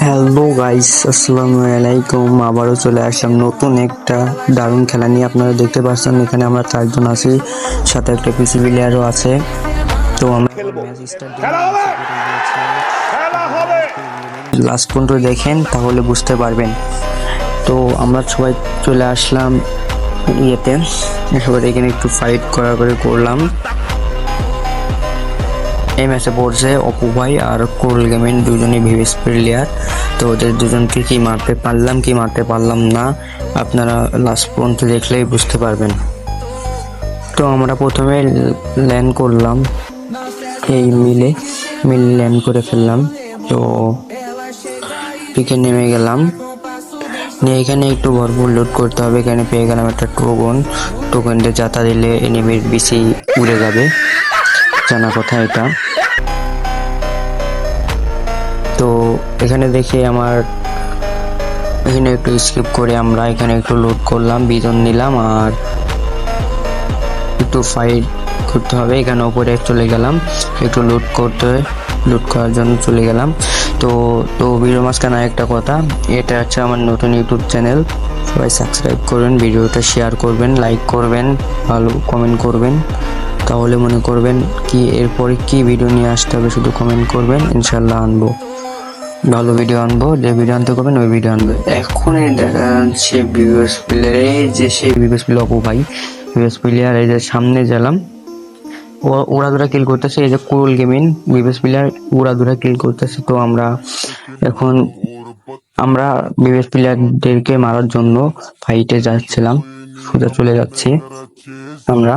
Hello guys আসসালামু আলাইকুম আবারও চলে আসলাম নতুন একটা দারুণ খেলা নিয়ে। আপনারা দেখতে পাচ্ছেন এখানে আমরা চারজন আছি সাথে একটা পিসি প্লেয়ারও আছে। তো আমরা লাস্ট পর্যন্ত দেখেন তাহলে বুঝতে পারবেন। তো আমরা সবাই চলে আসলাম ইয়েতে। এবার এখানে একটু ফাইট করা করে করলাম। এই ম্যাচে পড়ছে অপু ভাই আর কোরল গেমের দুজনই ভিভিস প্লেয়ার তো ওদের দুজনকে কি মারতে পারলাম, কি মারতে পারলাম না, আপনারা লাস্ট পর্যন্ত দেখলেই বুঝতে পারবেন। তো আমরা প্রথমে ল্যান্ড করলাম। এই মিলে, মিল ল্যান্ড করে ফেললাম। তো পিকে নেমে গেলাম। নিয়ে এখানে একটু ভরপুর লোড করতে হবে। এখানে পেয়ে গেলাম একটা টোকন টোকন দিয়ে যাতা দিলে এনিমির বেশি উড়ে যাবে। জানা কথা এটা। তো এখানে দেখে আমার, এখানে একটু স্কিপ করে আমরা এখানে একটু লোড করলাম, বিজন নিলাম আর একটু ফাইট করতে হবে। এখানে ওপরে চলে গেলাম, একটু লুট করতে লুট করার জন্য চলে গেলাম। তো তো ভিডিও মাঝখানে একটা কথা, এটা হচ্ছে আমার নতুন ইউটিউব চ্যানেল সবাই সাবস্ক্রাইব করবেন ভিডিওটা শেয়ার করবেন লাইক করবেন, ভালো কমেন্ট করবেন। তাহলে মনে করবেন কি এরপরে কি ভিডিও নিয়ে আসতে হবে শুধু কমেন্ট করবেন ইনশাল্লাহ আনব। ভালো ভিডিও আনব, যে ভিডিও আনতে করবেন, ওই ভিডিও আনব। এখন দেখা যাচ্ছে বিবিএস প্লেয়ার এই যে সেই বিবিএস প্লেয়ার অপু ভাই বিবিএস প্লেয়ার এই যে সামনে গেলাম ওরা দুরা কিল করতেছে, এই যে কুরুল গেমিং বিবিএস প্লেয়ার ওরা দুরা কিল করতেছে। তো আমরা এখন, আমরা বিবিএস প্লেয়ারদেরকে মারার জন্য ফাইটে যাচ্ছিলাম, সোজা চলে যাচ্ছি আমরা।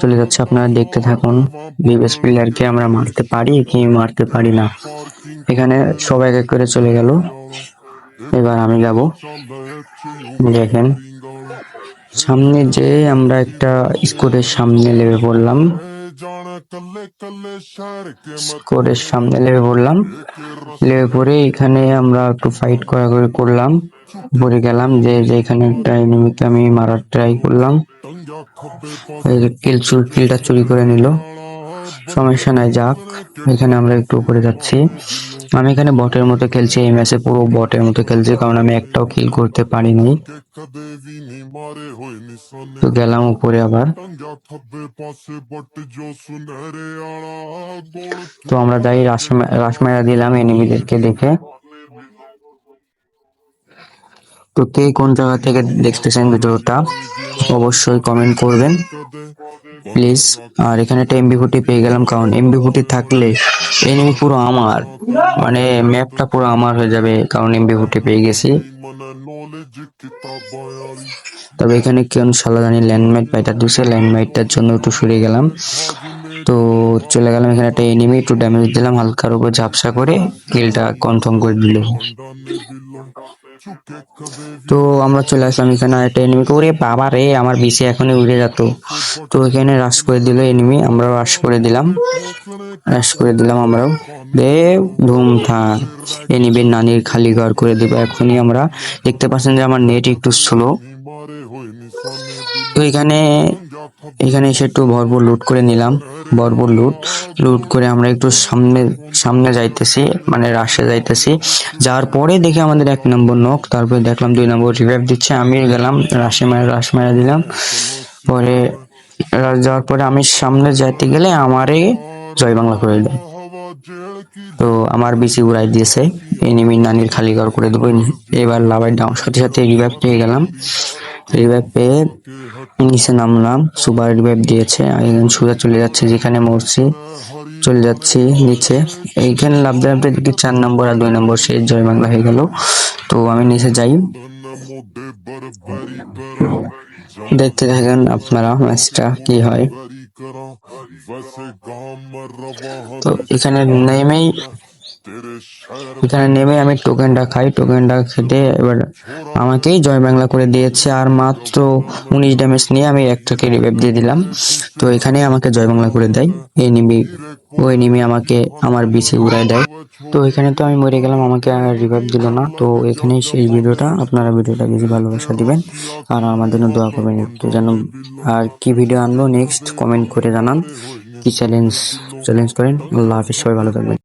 চলে যাচ্ছি, আপনারা দেখতে থাকুন। বিবিএস প্লেয়ারকে আমরা মারতে পারি, কি মারতে পারি না। এখানে সবাই এক করে চলে গেল। এবার আমি যাব। দেখেন, সামনে যে আমরা একটা স্কোরের সামনে লেবে পড়লাম। স্কোরের সামনে লেবে পড়লাম। লেবে পড়ে এখানে আমরা একটু ফাইট করা করে করলাম। পরে গেলাম, যে যে এখানে একটা এনিমিকে আমি মারার ট্রাই করলাম। কিল কিলটা চুরি করে নিল। সমস্যা নাই, যাক, এখানে আমরা একটু উপরে যাচ্ছি। আমি এখানে বটের মতো খেলছি, এই ম্যাচে পুরো বটের মতো খেলছি, কারণ আমি একটাও কিল করতে পারিনি। তো গেলাম উপরে আবার। তো আমরা যাই রাসমায়া দিলাম এনিমিদেরকে দেখে। তো কে কোন জায়গা থেকে দেখতেছেন ভিডিওটা অবশ্যই কমেন্ট করবেন। প্লিজ আর এখানে একটা এমবি ফুটি পেয়ে গেলাম, কারণ এমবি ফুটি থাকলে এনিমি পুরো আমার মানে ম্যাপটা পুরো আমার হয়ে যাবে, কারণ এমবি ফুটি পেয়ে গেছি। তবে এখানে কেন সালাদানি ল্যান্ডমাইট পাইটা দিচ্ছে ল্যান্ডমাইটটার জন্য একটু সরে গেলাম। তো চলে গেলাম, এখানে একটা এনিমি একটু ড্যামেজ দিলাম, হালকার উপর ঝাপসা করে কিলটা কনফার্ম করে দিল। তো আমরা চলে আসলাম এখানে একটা এনিমি করে বাবা রে, আমার বিসি এখনই উড়ে যেত তো এখানে রাশ করে দিল এনিমি আমরা রাশ করে দিলাম। রাশ করে দিলাম আমরাও। দে, ধুম থা এনিমির নানির খালি ঘর করে দেবো এখনই আমরা। দেখতে পাচ্ছেন যে আমার নেট একটু স্লো তো এখানে এখানে এসে একটু ভরপুর লুট করে নিলাম। ভরপুর লুট লুট করে আমরা একটু সামনে সামনে যাইতেছি মানে রাশে যাইতেছি। যাওয়ার পরে দেখে আমাদের এক নম্বর নক তারপরে দেখলাম দুই নম্বর রিভাইভ দিচ্ছে আমি গেলাম রাশে মারা রাশ মারা দিলাম। পরে, যাওয়ার পরে আমি সামনে যাইতে গেলে আমারে জয় বাংলা করে দেয়। তো আমার বেশি উড়াই দিয়েছে। এনিমির নানির খালি ঘর করে দেবো। এবার লাভার ডাউন সাথে সাথে রিভাইভ পেয়ে গেলাম। রিভাইভ পেয়ে নিচে নামলাম। সুপার রিভাইভ দিয়েছে। সোজা চলে যাচ্ছে যেখানে মরছি। চলে যাচ্ছি নিচে। এইখানে লাভতে লাভতে দেখি চার নম্বর আর দুই নম্বর সে জয় বাংলা হয়ে গেল। তো আমি নিচে যাই। দেখতে থাকেন আপনারা ম্যাচটা কি হয়। তো এখানে নেমেই এখানে নেমে আমি টোকেনটা খাই, টোকেনটা খেতে এবার আমাকেই জয় বাংলা করে দিয়েছে আর মাত্র উনিশ ড্যামেজ নিয়ে আমি একটাকে রিভাইভ দিয়ে দিলাম। তো এখানে আমাকে জয় বাংলা করে দেয়। এই নিবি ওই নিমি আমাকে আমার বিছে উড়ায় দেয়। তো এখানে তো আমি মরে গেলাম, আমাকে আর রিভাইভ দিল না। তো এখানেই সেই ভিডিওটা, আপনারা ভিডিওটা বেশি ভালোবাসা দিবেন। আর আমার জন্য দোয়া করবেন একটু যেন আর কি ভিডিও আনব নেক্সট কমেন্ট করে জানান। কি চ্যালেঞ্জ চ্যালেঞ্জ করেন? আল্লাহ হাফিজ, সবাই ভালো থাকবেন।